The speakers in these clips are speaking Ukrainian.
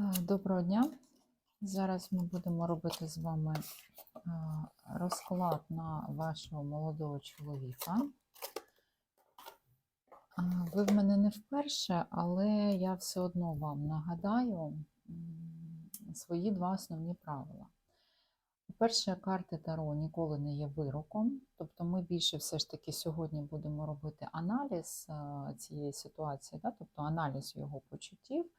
Е, Доброго дня. Зараз ми будемо робити з вами е, розклад на вашого молодого чоловіка. Е, Ви в мене не вперше, але я все одно вам нагадаю свої два основні правила. По-перше, карти Таро ніколи не є вироком, тобто ми більше все ж таки сьогодні будемо робити аналіз цієї ситуації, да? тобто аналіз його почуттів.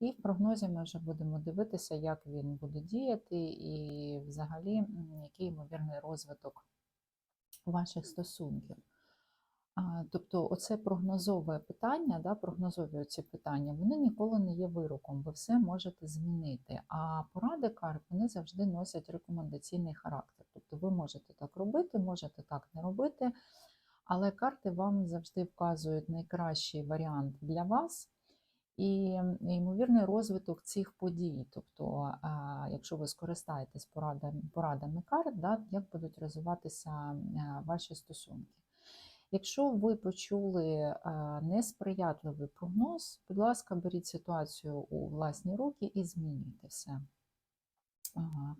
І в прогнозі ми вже будемо дивитися, як він буде діяти, і взагалі який ймовірний розвиток ваших стосунків. Тобто, оце прогнозове питання, да, прогнозові оці питання, вони ніколи не є вироком, ви все можете змінити. А поради карт вони завжди носять рекомендаційний характер. Тобто ви можете так робити, можете так не робити, але карти вам завжди вказують найкращий варіант для вас і ймовірний розвиток цих подій. Тобто, якщо ви скористаєтесь порадами, порадами карт, да, як будуть розвиватися ваші стосунки. Якщо ви почули несприятливий прогноз, будь ласка, беріть ситуацію у власні руки і змінюйте все.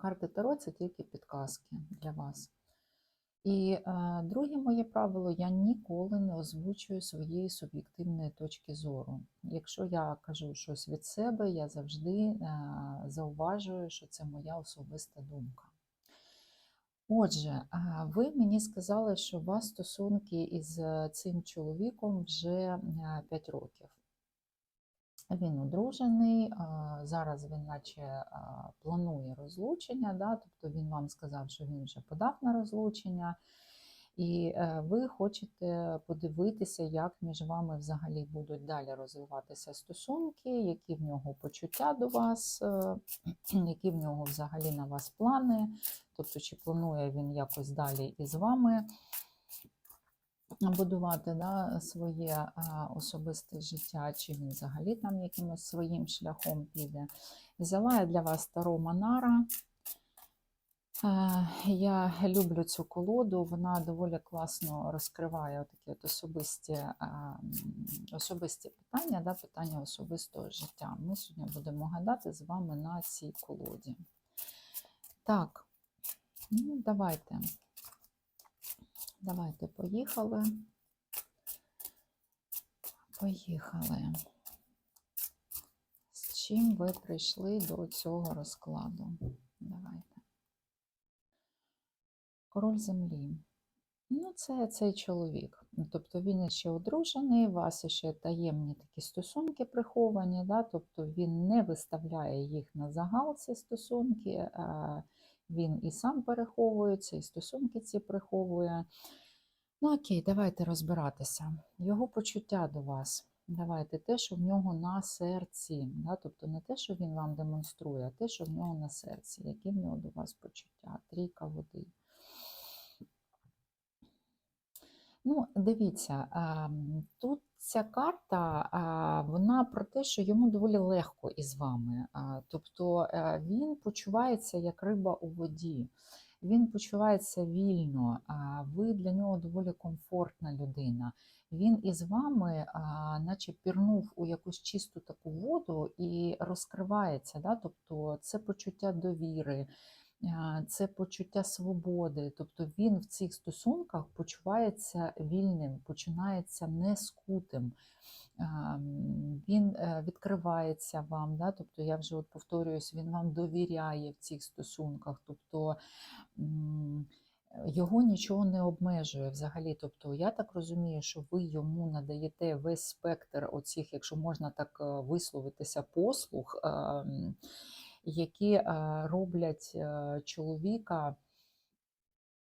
Карти Таро це тільки підказки для вас. І е, друге моє правило: я ніколи не озвучую своєї суб'єктивної точки зору. Якщо я кажу щось від себе, я завжди е, зауважую, що це моя особиста думка. Отже, е, ви мені сказали, що у вас стосунки із е, цим чоловіком вже 5 років. Він одружений, зараз він наче планує розлучення, да? тобто він вам сказав, що він вже подав на розлучення, і е, ви хочете подивитися, як між вами взагалі будуть далі розвиватися стосунки, які в нього почуття до вас, е, які в нього взагалі на вас плани, тобто чи планує він якось далі із вами будувати да, своє особисте життя, чи він взагалі там якимось своїм шляхом піде. Взяла я для вас Таро Манара. Е, Я люблю цю колоду, вона доволі класно розкриває такі от особисті, е, особисті питання, да, питання особистого життя. Ми сьогодні будемо гадати з вами на цій колоді. Так, ну давайте. Давайте поїхали. Поїхали. З чим ви прийшли до цього розкладу? Давайте. Король землі. Ну, це цей чоловік. Тобто він ще одружений, у вас ще таємні такі стосунки приховані, да? тобто він не виставляє їх на загал, ці стосунки, а він і сам переховується, і стосунки ці приховує. Ну, окей, давайте розбиратися. Його почуття до вас. Давайте те, що в нього на серці. Да? Тобто не те, що він вам демонструє, а те, що в нього на серці. Які в нього до вас почуття? Трійка води. Ну, дивіться, тут ця карта, вона про те, що йому доволі легко із вами. Тобто е, він почувається як риба у воді, він почувається вільно, ви для нього доволі комфортна людина. Він із вами, наче пірнув у якусь чисту таку воду і розкривається. Да? Тобто це почуття довіри, це почуття свободи. Тобто він в цих стосунках почувається вільним, починається не скутим. Він е, відкривається вам, да? тобто я вже от повторююсь, він вам довіряє в цих стосунках. Тобто його нічого не обмежує взагалі. Тобто, я так розумію, що ви йому надаєте весь спектр оцих, якщо можна так е, висловитися, послуг, які роблять е, чоловіка.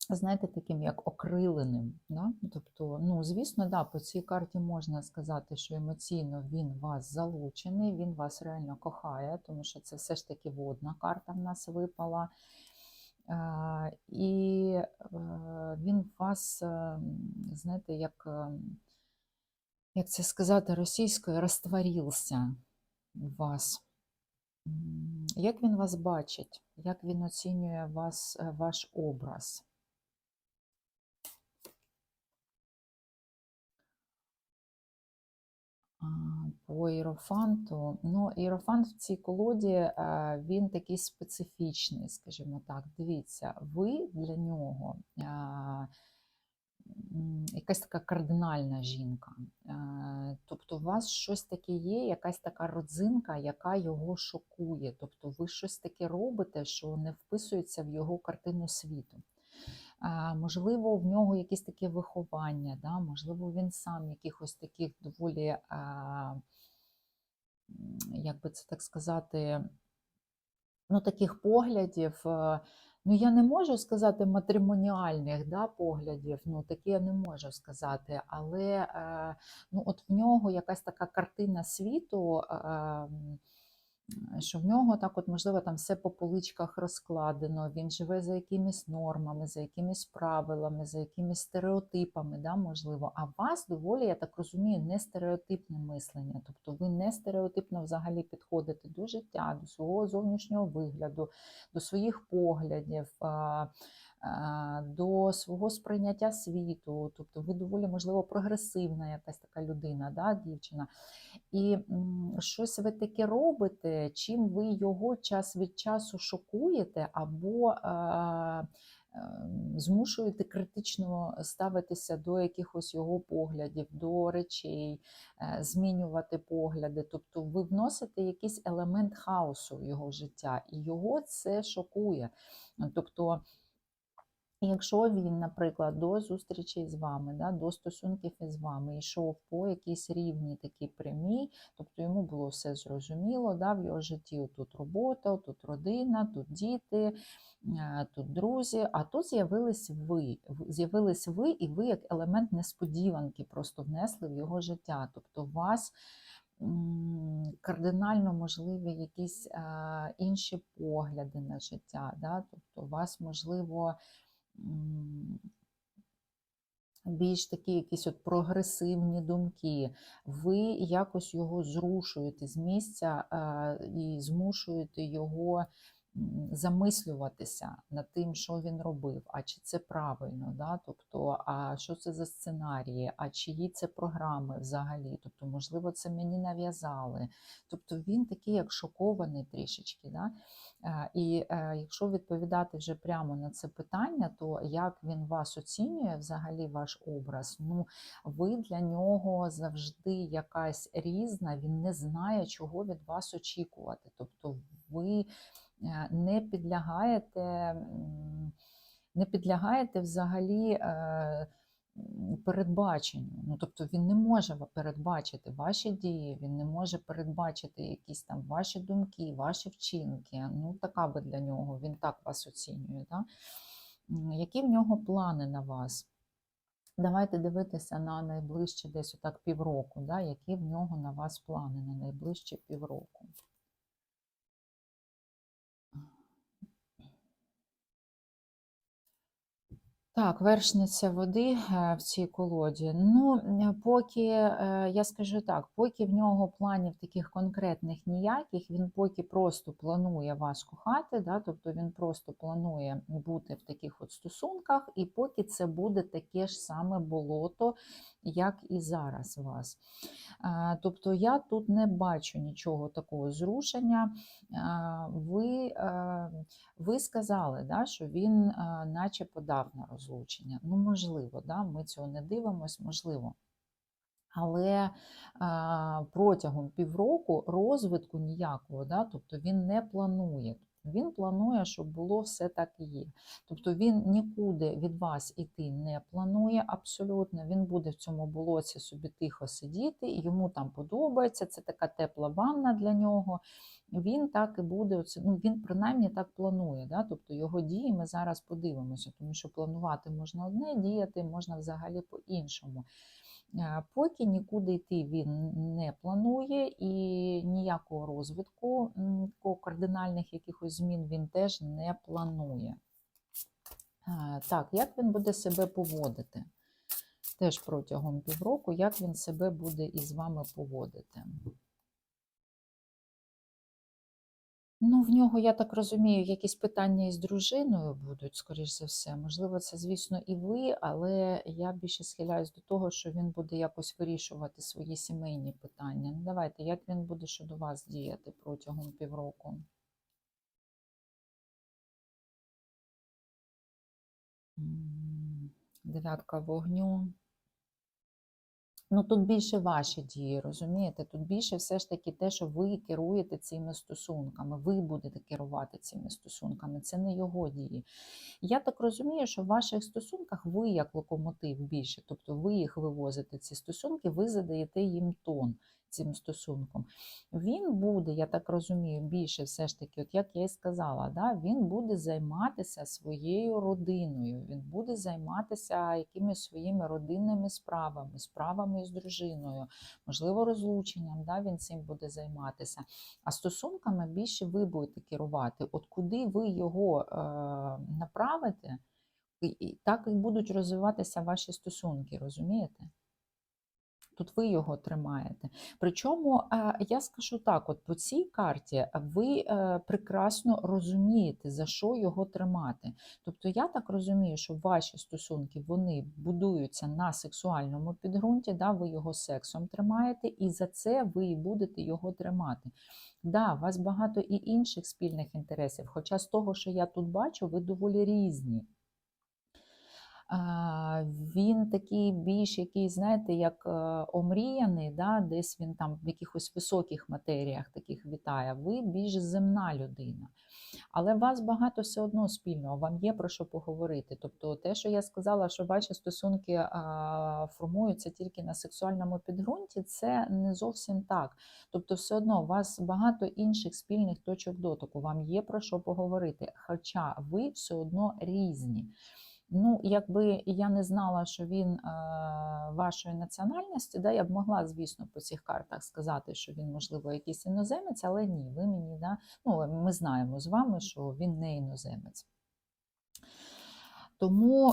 Знаєте, таким як окриленим. Да? Тобто, ну, звісно, да, по цій карті можна сказати, що емоційно він вас залучений, він вас реально кохає, тому що це все ж таки водна карта в нас випала. І е, він вас, е, знаєте, як, як це сказати російською, розтворився в вас. Як він вас бачить, як він оцінює вас, е, ваш образ? По іерофанту. Ну, іерофант в цій колоді е, він такий специфічний, скажімо так. Дивіться, ви для нього е, якась така кардинальна жінка. Е, Тобто, у вас щось таке є, якась така родзинка, яка його шокує. Тобто, ви щось таке робите, що не вписується в його картину світу. Можливо, в нього якесь таке виховання, да? можливо, він сам якихось таких доволі, як би це так сказати, ну, таких поглядів. Ну, я не можу сказати матримоніальних да, поглядів, ну таке я не можу сказати, але е, ну, от в нього якась така картина світу, е, що в нього так, от, можливо, там все по поличках розкладено, він живе за якимись нормами, за якимись правилами, за якимись стереотипами, да, можливо. А вас доволі, я так розумію, не стереотипне мислення. Тобто ви не стереотипно взагалі підходите до життя, до свого зовнішнього вигляду, до своїх поглядів. До свого сприйняття світу, тобто ви доволі, можливо, прогресивна якась така людина, да, дівчина. І щось ви таке робите, чим ви його час від часу шокуєте, або е, е, змушуєте критично ставитися до якихось його поглядів, до речей, е, змінювати погляди. Тобто ви вносите якийсь елемент хаосу в його життя, і його це шокує. Тобто, Якщо він, наприклад, до зустрічі з вами, да, до стосунків із вами йшов по якійсь рівні такій прямій, тобто йому було все зрозуміло, да, в його житті тут робота, тут родина, тут діти, е, тут друзі, а тут з'явились ви. З'явились ви, і ви як елемент несподіванки просто внесли в його життя. Тобто у вас кардинально можливі якісь е, інші погляди на життя. Да? Тобто у вас, можливо, більш такі якісь от прогресивні думки, ви якось його зрушуєте з місця е, і змушуєте його замислюватися над тим, що він робив, а чи це правильно, да? тобто, а що це за сценарії, а чиї це програми взагалі, тобто, можливо, це мені нав'язали. Тобто він такий, як шокований трішечки. Да? Е, І е, якщо відповідати вже прямо на це питання, то як він вас оцінює, взагалі ваш образ, ну ви для нього завжди якась різна, він не знає, чого від вас очікувати. Тобто ви е, не підлягаєте, не підлягаєте взагалі. Передбаченню, ну тобто він не може передбачити ваші дії, він не може передбачити якісь там ваші думки, ваші вчинки. Ну, така ви для нього, він так вас оцінює. Да? Які в нього плани на вас? Давайте дивитися на найближче десь отак півроку, да? які в нього на вас плани на найближче півроку. Так, вершниця води е, в цій колоді. Ну, е, поки, е, я скажу так, поки в нього планів таких конкретних ніяких, він поки просто планує вас кохати, да, тобто він просто планує бути в таких от стосунках, і поки це буде таке ж саме болото, як і зараз вас. Е, Тобто я тут не бачу нічого такого зрушення. Е, Ви, е, ви сказали, да, що він наче подав на розлучення. Ну, можливо, да, ми цього не дивимось, можливо. Але протягом півроку розвитку ніякого, да, тобто він не планує. Він планує, щоб було все так і є. Тобто він нікуди від вас іти не планує абсолютно. Він буде в цьому болоці собі тихо сидіти, йому там подобається. Це така тепла ванна для нього. Він так і буде. Ну, він принаймні так планує. Да? Тобто його дії ми зараз подивимося, тому що планувати можна одне, діяти можна взагалі по-іншому. Е, Поки нікуди йти він не планує і ніякого розвитку, кардинальних якихось змін він теж не планує. Е, Так, як він буде себе поводити? Теж протягом півроку, як він себе буде із вами поводити? Ну, в нього, я так розумію, якісь питання із дружиною будуть, скоріш за все. Можливо, це, звісно, і ви, але я більше схиляюсь до того, що він буде якось вирішувати свої сімейні питання. Ну, давайте, як він буде щодо вас діяти протягом півроку? Дев'ятка вогню. Ну, тут більше ваші дії, розумієте? Тут більше все ж таки те, що ви керуєте цими стосунками, ви будете керувати цими стосунками, це не його дії. Я так розумію, що в ваших стосунках ви як локомотив більше, тобто ви їх вивозите, ці стосунки, ви задаєте їм тон цим стосунком. Він буде, я так розумію, більше все ж таки, от як я і сказала, да, він буде займатися своєю родиною, він буде займатися якимись своїми родинними справами, справами з дружиною, можливо, розлученням, да, він цим буде займатися. А стосунками більше ви будете керувати. От куди ви його е, направите, і- так і будуть розвиватися ваші стосунки, розумієте? Тут ви його тримаєте. Причому е, я скажу так: от по цій карті ви е, прекрасно розумієте, за що його тримати. Тобто, я так розумію, що ваші стосунки вони будуються на сексуальному підґрунті, да, ви його сексом тримаєте, і за це ви будете його тримати. Да, у вас багато і інших спільних інтересів, хоча з того, що я тут бачу, ви доволі різні. Він такий більш який, знаєте, як е, омріяний, да, десь він там в якихось високих матеріях таких вітає. Ви більш земна людина. Але вас багато все одно спільного, вам є про що поговорити. Тобто, те, що я сказала, що ваші стосунки формуються тільки на сексуальному підґрунті, це не зовсім так. Тобто, все одно у вас багато інших спільних точок дотику, вам є про що поговорити. Хоча ви все одно різні. Ну, якби я не знала, що він е, вашої національності, да, я б могла, звісно, по цих картах сказати, що він, можливо, якийсь іноземець, але ні, ви мені, да, ну, ми знаємо з вами, що він не іноземець. Тому,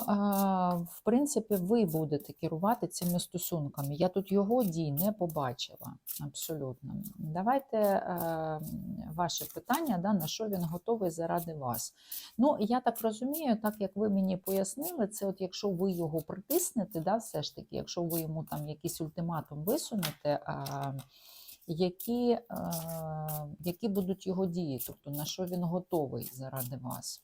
в принципі, ви будете керувати цими стосунками. Я тут його дій не побачила абсолютно. Давайте е, ваше питання, да, на що він готовий заради вас. Ну, я так розумію, так як ви мені пояснили, це от якщо ви його притиснете, да, все ж таки, якщо ви йому там якийсь ультиматум висунете, які, які будуть його дії, тобто на що він готовий заради вас.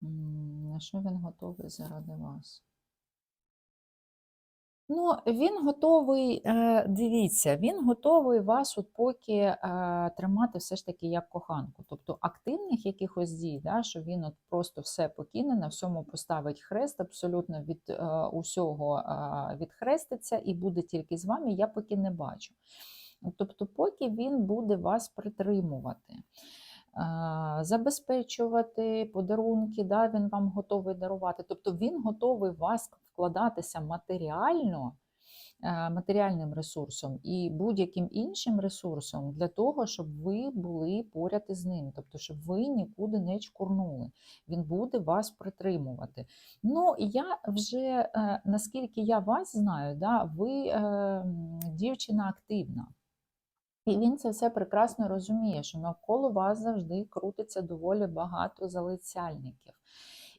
На що він готовий заради вас? Ну, він готовий, е, дивіться, він готовий вас от поки е, тримати все ж таки як коханку. Тобто активних якихось дій, да, що він от просто все покине, на всьому поставить хрест, абсолютно від е, усього відхреститься і буде тільки з вами, я поки не бачу. Тобто, поки він буде вас притримувати. Е, Забезпечувати подарунки, да, він вам готовий дарувати. Тобто він готовий вас вкладатися матеріально, е, матеріальним ресурсом і будь-яким іншим ресурсом для того, щоб ви були поряд із ним, тобто, щоб ви нікуди не чкурнули. Він буде вас притримувати. Ну, я вже, е, наскільки я вас знаю, да, ви е, дівчина активна. І він це все прекрасно розуміє, що навколо вас завжди крутиться доволі багато залицяльників.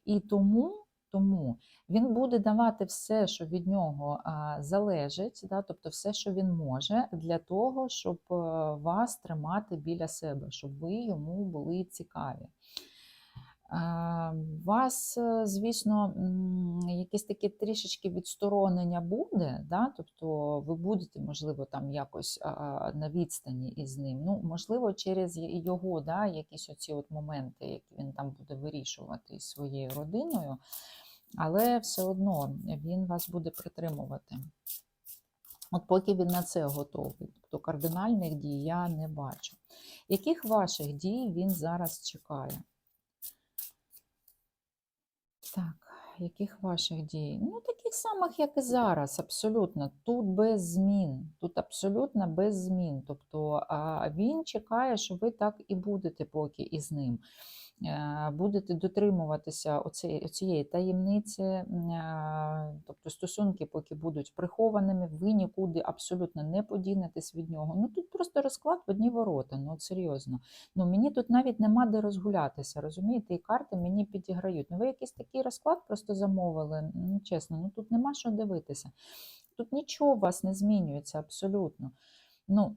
І тому, тому він буде давати все, що від нього залежить, да, тобто все, що він може, для того, щоб е, вас тримати біля себе, щоб ви йому були цікаві. У вас, е, звісно, м, якесь таке трішечки відсторонення буде, да? тобто ви будете, можливо, там якось на відстані із ним. Ну, можливо, через його да, якісь оці от моменти, які він там буде вирішувати із своєю родиною, але все одно він вас буде притримувати. От поки він на це готовий, тобто кардинальних дій я не бачу. Яких ваших дій він зараз чекає? Так, яких ваших дій? Ну, таких самих, як і зараз, абсолютно. Тут без змін. Тут абсолютно без змін. Тобто він чекає, що ви так і будете поки із ним. Е, Будете дотримуватися оцієї таємниці, е, тобто стосунки, поки будуть прихованими, ви нікуди абсолютно не подінетесь від нього. Ну тут просто розклад в одні ворота. Ну серйозно. Ну мені тут навіть нема де розгулятися. Розумієте, і карти мені підіграють. Ну ви якийсь такий розклад просто замовили. Ну чесно, ну тут нема що дивитися. Тут нічого у вас не змінюється абсолютно. Ну,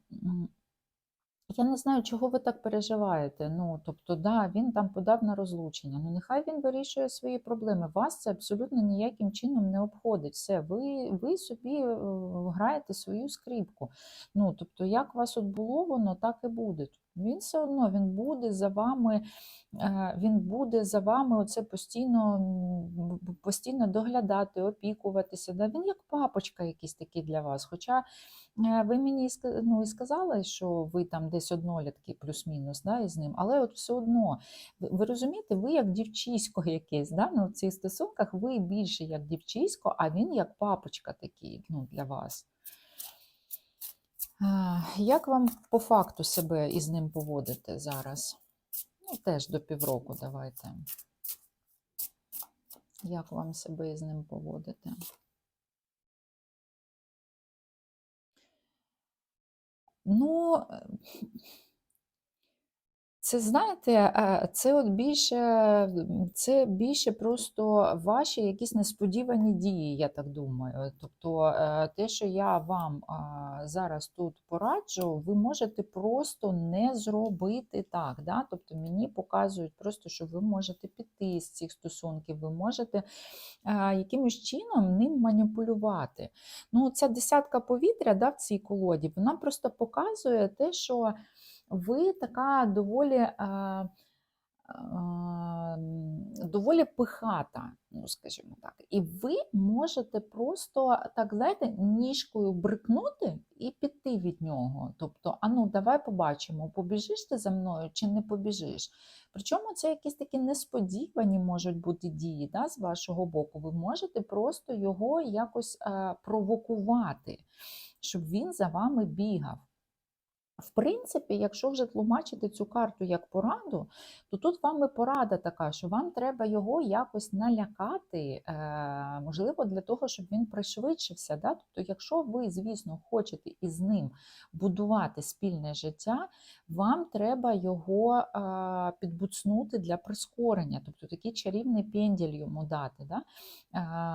я не знаю, чого ви так переживаєте. Ну, тобто, да, він там подав на розлучення. Ну, нехай він вирішує свої проблеми. Вас це абсолютно ніяким чином не обходить. Все, ви, ви собі е, граєте свою скрипку. Ну, тобто, як вас от було, воно так і буде. Він все одно він буде за вами, е, він буде за вами оце постійно, постійно доглядати, опікуватися. Да? Він як папочка якийсь такий для вас. Хоча Е, Ви мені ну, і сказали, що ви там десь однолітки плюс-мінус да, із ним, але от все одно, ви розумієте, ви як дівчисько якесь, да, ну, в цих стосунках ви більше як дівчисько, а він як папочка такий ну, для вас. Як вам по факту себе із ним поводити зараз? Ну, теж до півроку давайте. Як вам себе із ним поводити? Ну, е, це знаєте, е, це от більше, це більше просто ваші якісь несподівані дії, я так думаю. Тобто е, те, що я вам зараз тут пораджу, ви можете просто не зробити так. Да? Тобто мені показують просто, що ви можете піти з цих стосунків, ви можете якимось чином ним маніпулювати. Ну, ця десятка повітря да, в цій колоді, вона просто показує те, що ви така доволі, доволі пихата, ну, скажімо так. І ви можете просто, так знаєте, ніжкою брикнути і піти від нього. Тобто, а ну, давай побачимо, побіжиш ти за мною чи не побіжиш. Причому це якісь такі несподівані можуть бути дії да, з вашого боку. Ви можете просто його якось провокувати, щоб він за вами бігав. В принципі, якщо вже тлумачити цю карту як пораду, то тут вам і порада така, що вам треба його якось налякати, е, можливо, для того, щоб він пришвидшився. Да? Тобто, якщо ви, звісно, хочете із ним будувати спільне життя, вам треба його е, підбуцнути для прискорення, тобто такий чарівний пенділь йому дати, да?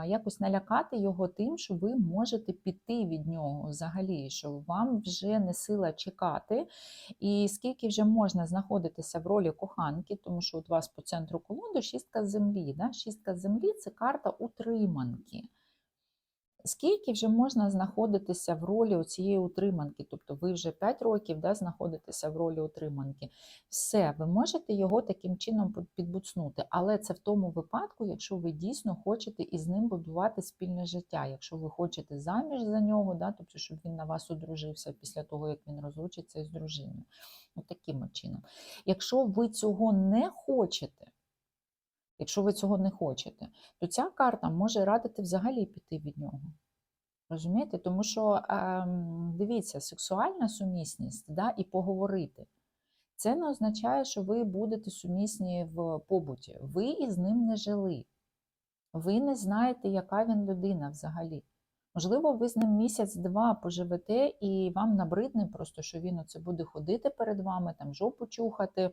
е, якось налякати його тим, що ви можете піти від нього взагалі, що вам вже не сила чекати. І скільки вже можна знаходитися в ролі коханки, тому що у вас по центру колоду шістка землі. Да? Шістка землі це карта утриманки. Скільки вже можна знаходитися в ролі цієї утриманки? Тобто ви вже 5 років да, знаходитеся в ролі утриманки. Все, ви можете його таким чином підбуцнути, але це в тому випадку, якщо ви дійсно хочете із ним будувати спільне життя. Якщо ви хочете заміж за нього, да, тобто, щоб він на вас одружився після того, як він розлучиться із дружиною. Таким чином. Якщо ви цього не хочете, Якщо ви цього не хочете, то ця карта може радити взагалі піти від нього. Розумієте? Тому що ем, дивіться, сексуальна сумісність да, і поговорити. Це не означає, що ви будете сумісні в побуті. Ви із ним не жили. Ви не знаєте, яка він людина взагалі. Можливо, ви з ним місяць-два поживете, і вам набридне просто, що він оце буде ходити перед вами, там жопу чухати,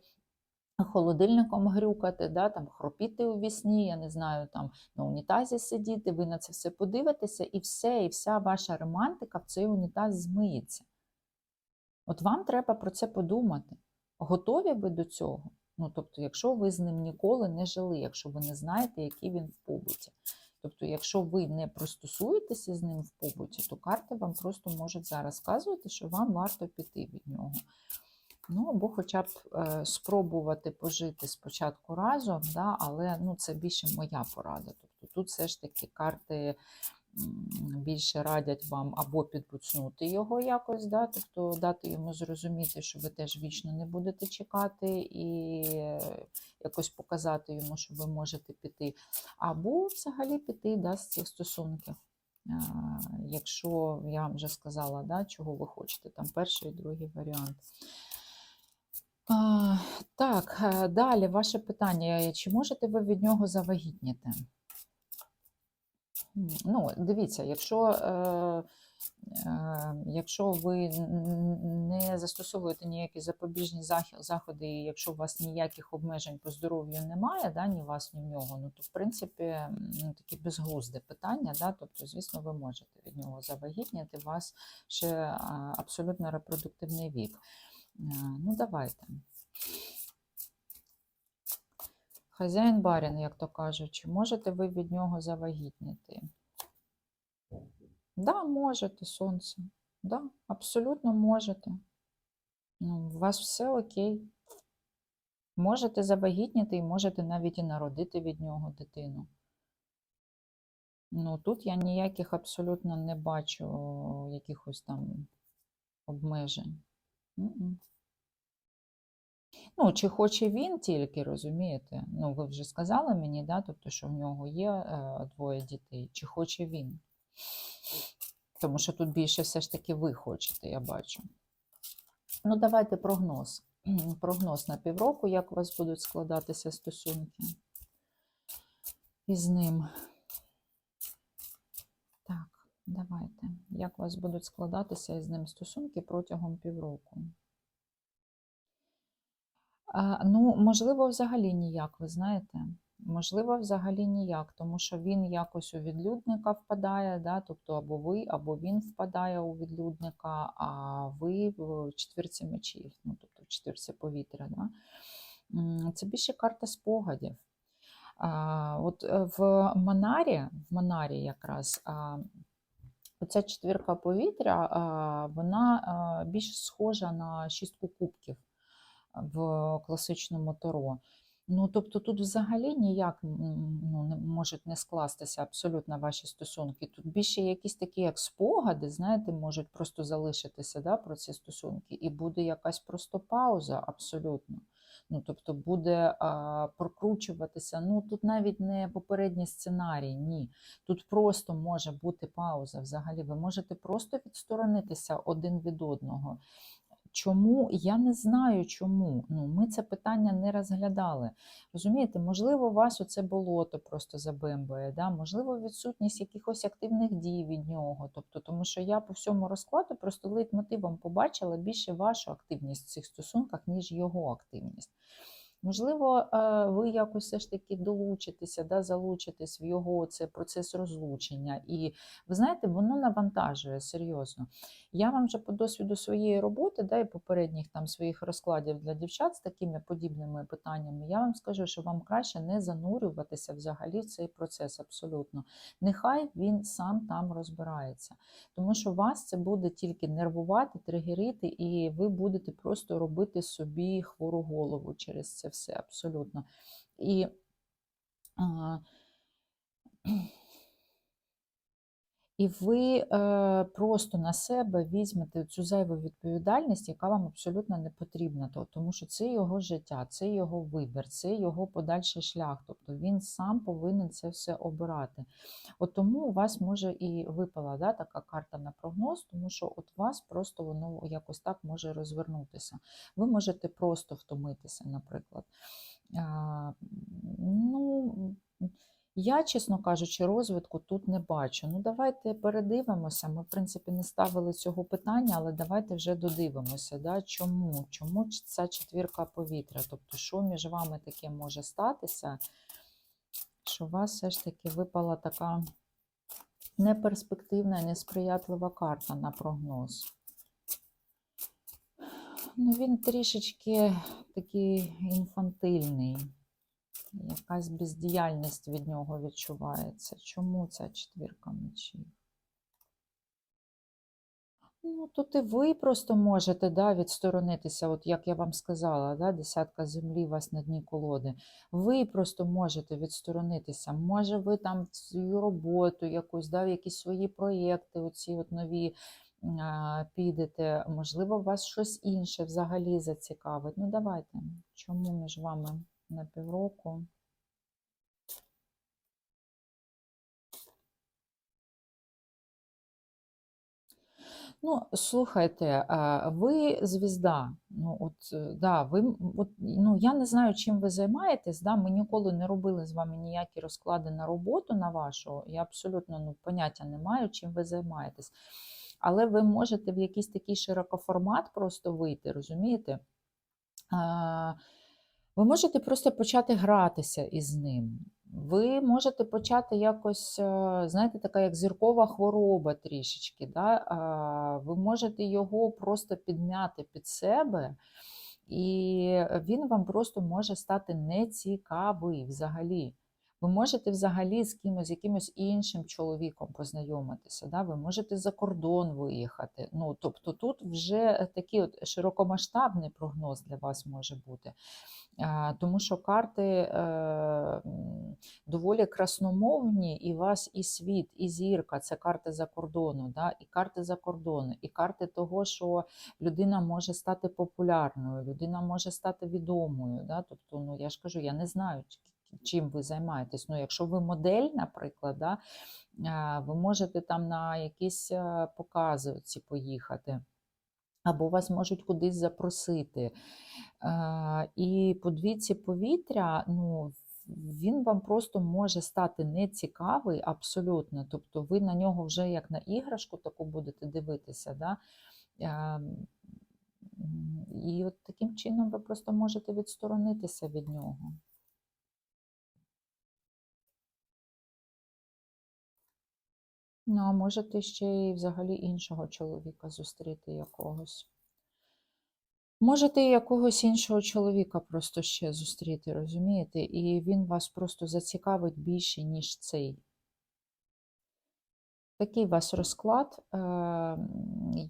холодильником грюкати, да, там, хропіти у вісні, я не знаю, там на унітазі сидіти, ви на це все подивитеся, і все, і вся ваша романтика в цей унітаз змиється. От вам треба про це подумати. Готові ви до цього? Ну, тобто, якщо ви з ним ніколи не жили, якщо ви не знаєте, який він в побуті. Тобто, якщо ви не пристосуєтеся з ним в побуті, то карти вам просто можуть зараз сказувати, що вам варто піти від нього. Ну, або хоча б е, спробувати пожити спочатку разом, да, але ну, це більше моя порада. Тобто тут все ж таки карти більше радять вам або підбуцнути його якось, да, тобто дати йому зрозуміти, що ви теж вічно не будете чекати і е, якось показати йому, що ви можете піти, або взагалі піти да, з цих стосунків. А, Якщо я вам вже сказала, да, чого ви хочете, там перший і другий варіант. Так, е, далі ваше питання. Чи можете ви від нього завагітніти? Ну, дивіться, якщо, е, е, якщо ви не застосовуєте ніякі запобіжні заходи, і якщо у вас ніяких обмежень по здоров'ю немає, да, ні вас, ні в нього, ну то в принципі ну, такі безглузде питання, да, тобто, звісно, ви можете від нього завагітніти, у вас ще абсолютно репродуктивний вік. Е, Ну, давайте. Хазяїн барін, як то кажуть, чи можете ви від нього завагітніти? Да, можете, сонце. Да, абсолютно можете. Ну, у вас все окей. Можете завагітніти і можете навіть і народити від нього дитину. Ну, тут я ніяких абсолютно не бачу якихось там обмежень. Ну, чи хоче він тільки, розумієте? Ну, ви вже сказали мені, да, тобто, що в нього є е, двоє дітей. Чи хоче він? Тому що тут більше все ж таки ви хочете, я бачу. Ну, давайте прогноз. Прогноз на півроку, як у вас будуть складатися стосунки із ним. Давайте. Як у вас будуть складатися із ним стосунки протягом півроку? Ну, можливо, взагалі ніяк, ви знаєте. Можливо, взагалі ніяк, тому що він якось у відлюдника впадає, да? тобто або ви, або він впадає у відлюдника, а ви в четвірці мечів, ну, тобто в четвірці повітря. Да? Це більше карта спогадів. А, от е, в Монарі, в Монарі якраз а, оця четвірка повітря, вона більш схожа на шістку кубків в класичному таро. Ну, тобто тут взагалі ніяк ну, не можуть не скластися абсолютно ваші стосунки. Тут більше якісь такі, як спогади, знаєте, можуть просто залишитися да, про ці стосунки, і буде якась просто пауза абсолютно. Ну, тобто буде а, прокручуватися. Ну, тут навіть не попередній сценарій, ні. Тут просто може бути пауза взагалі. Ви можете просто відсторонитися один від одного. Чому? Я не знаю чому. Ну, Ми це питання не розглядали. Розумієте, можливо, вас оце болото просто забембає, да? можливо, відсутність якихось активних дій від нього. Тобто, Тому що я по всьому розкладу просто лейтмотивом побачила більше вашу активність в цих стосунках, ніж його активність. Можливо, е, ви якось все ж таки долучитеся, да, залучитесь в його цей процес розлучення. І ви знаєте, воно навантажує серйозно. Я вам вже по досвіду своєї роботи, да, і попередніх там своїх розкладів для дівчат з такими подібними питаннями, я вам скажу, що вам краще не занурюватися взагалі в цей процес абсолютно. Нехай він сам там розбирається. Тому що вас це буде тільки нервувати, тригерити, і ви будете просто робити собі хвору голову через це все абсолютно. І а, і ви е, просто на себе візьмете цю зайву відповідальність, яка вам абсолютно не потрібна, то- тому що це його життя, це його вибір, це його подальший шлях. Тобто він сам повинен це все обирати. От тому у вас може і випала да, така карта на прогноз, тому що от вас просто воно якось так може розвернутися. Ви можете просто втомитися, наприклад. А, ну, я, чесно кажучи, розвитку тут не бачу. Ну, давайте передивимося. Ми, в принципі, не ставили цього питання, але давайте вже додивимося. Да? Чому? Чому ця четвірка повітря? Тобто, що між вами таке може статися, що у вас все ж таки випала така неперспективна, несприятлива карта на прогноз. Ну, він трішечки такий інфантильний. Якась бездіяльність від нього відчувається. Чому ця четвірка мечів? Ну, тут і ви просто можете да, відсторонитися, от як я вам сказала, да, десятка землі у вас на дні колоди. Ви просто можете відсторонитися. Може, ви там свою роботу якусь, да, якісь свої проєкти, оці от нові а, підете. Можливо, вас щось інше взагалі зацікавить. Ну, давайте. Чому між вами на півроку? Ну, слухайте, ви звізда. Ну, от, е, да, ви, от, ну, я не знаю, чим ви займаєтесь. Да? Ми ніколи не робили з вами ніякі розклади на роботу на вашу. Я абсолютно ну, поняття не маю, чим ви займаєтесь. Але ви можете в якийсь такий широкоформат просто вийти, розумієте? А, ви можете просто почати гратися із ним. Ви можете почати якось, е, знаєте, така як зіркова хвороба трішечки. Да? Ви можете його просто підмяти під себе, і він вам просто може стати нецікавий взагалі. Ви можете взагалі з кимось, якимось іншим чоловіком познайомитися, да? ви можете за кордон виїхати. Ну, тобто тут вже такий от широкомасштабний прогноз для вас може бути. Тому що карти е, доволі красномовні, і вас і світ, і зірка це карти за кордону, да? і карти за кордону, і карти того, що людина може стати популярною, людина може стати відомою. Да? Тобто, ну я ж кажу, я не знаю, чим ви займаєтесь. Ну, якщо ви модель, наприклад, да? ви можете там на якісь е, покази поїхати. Або вас можуть кудись запросити. І по двійці повітря, ну, він вам просто може стати нецікавий абсолютно. Тобто ви на нього вже як на іграшку таку будете дивитися. Да? І от таким чином ви просто можете відсторонитися від нього. Ну, а можете ще й взагалі іншого чоловіка зустріти якогось. Можете якогось іншого чоловіка просто ще зустріти, розумієте? І він вас просто зацікавить більше, ніж цей. Такий у вас розклад. Е,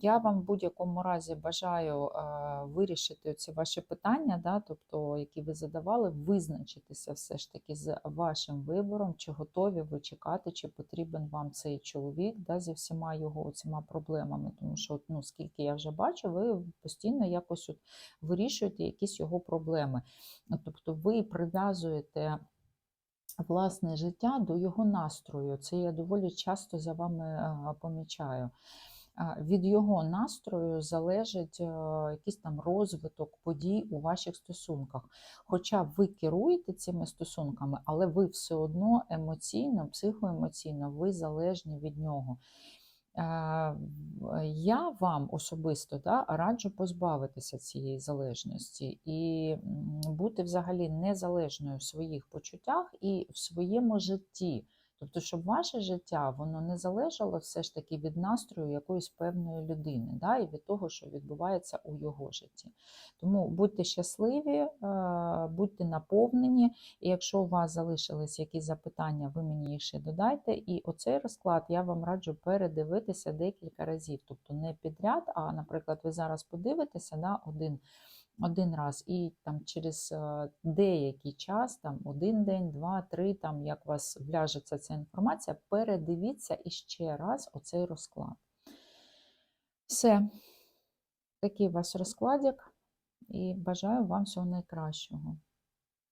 Я вам в будь-якому разі бажаю е, вирішити ці ваші питання, да, тобто, які ви задавали, визначитися все ж таки з вашим вибором, чи готові ви чекати, чи потрібен вам цей чоловік да, зі всіма його цими проблемами. Тому що, ну, скільки я вже бачу, ви постійно якось от вирішуєте якісь його проблеми. Тобто ви прив'язуєте власне життя до його настрою. Це я доволі часто за вами е, помічаю. Від його настрою залежить е, якийсь там розвиток подій у ваших стосунках. Хоча ви керуєте цими стосунками, але ви все одно емоційно, психоемоційно, ви залежні від нього. Я вам особисто да, раджу позбавитися цієї залежності і бути взагалі незалежною в своїх почуттях і в своєму житті. Тобто, щоб ваше життя воно не залежало все ж таки від настрою якоїсь певної людини, да, і від того, що відбувається у його житті. Тому будьте щасливі, е, будьте наповнені, і якщо у вас залишились якісь запитання, ви мені їх ще додайте. І оцей розклад я вам раджу передивитися декілька разів. Тобто не підряд, а, наприклад, ви зараз подивитеся на один. Один раз, і там через е, деякий час, там один день, два, три, там як вас вляжеться ця інформація, передивіться іще раз оцей розклад. Все, такий у вас розкладик, і бажаю вам всього найкращого.